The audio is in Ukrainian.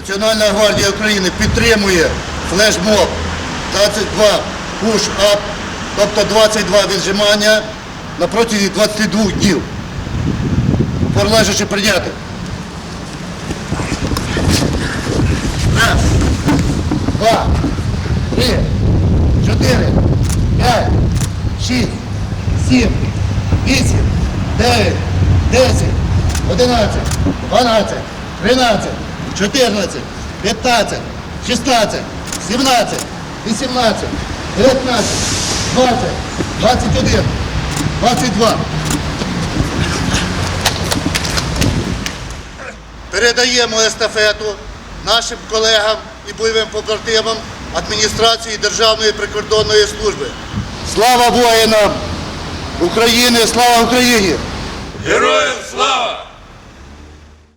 Національна гвардія України підтримує флешмоб 22 push-up, тобто 22 віджимання на протязі 22 днів. Порлежачи прийняти. Раз, два, три, чотири, п'ять, шість, сім, вісім, дев'ять, десять, одинадцять, дванадцять, тринадцять, чотирнадцять, п'ятнадцять, шістнадцять, сімнадцять, вісімнадцять, дев'ятнадцять, двадцять, двадцять один, двадцять два. Передаємо естафету нашим колегам і бойовим побратимам адміністрації Державної прикордонної служби. Слава воїнам України! Слава Україні! Героям слава!